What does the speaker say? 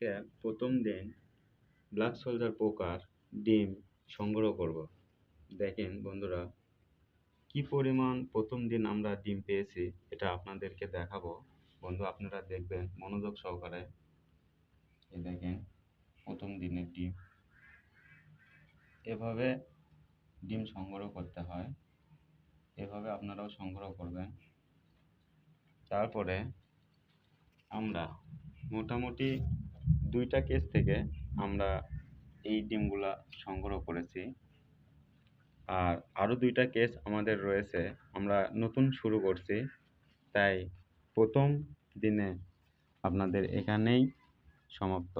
আজকে প্রথম দিন ব্ল্যাক সোলজার পোকার ডিম সংগ্রহ করব। দেখেন বন্ধুরা, কি পরিমাণ প্রথম দিন আমরা ডিম পেয়েছি এটা আপনাদেরকে দেখাবো। বন্ধু, আপনারা দেখবেন মনোযোগ সহকারে। দেখেন, প্রথম দিনের ডিম। এভাবে ডিম সংগ্রহ করতে হয়। এভাবে আপনারাও সংগ্রহ করবেন। তারপরে আমরা মোটামুটি দুইটা কেস থেকে আমরা এই ডিমগুলা সংগ্রহ করেছি। আর আরও দুইটা কেস আমাদের রয়েছে, আমরা নতুন শুরু করছি। তাই প্রথম দিনে আপনাদের এখানেই সমাপ্ত।